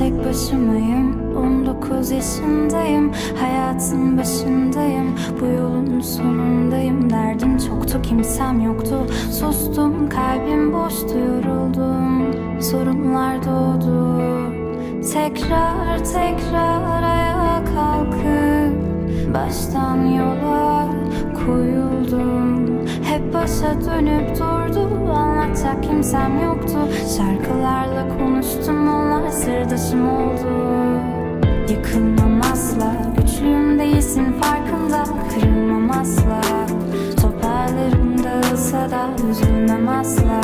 başımayım. 19 yaşındayım Hayatın başındayım. Bu yolun sonundayım Derdim çoktu kimsem yoktu. Sustum kalbim boştu yoruldum Sorunlar doğdu. Tekrar tekrar ayağa kalkıp Baştan yola koyuldum. Hep başa dönüp durdu Anlatacak kimsem yoktu. Onlar sırdaşım oldu. Yıkılmam asla Güçlüyüm değilsin farkında. Kırılmam asla Toparlarım dağılsa da Üzülmem asla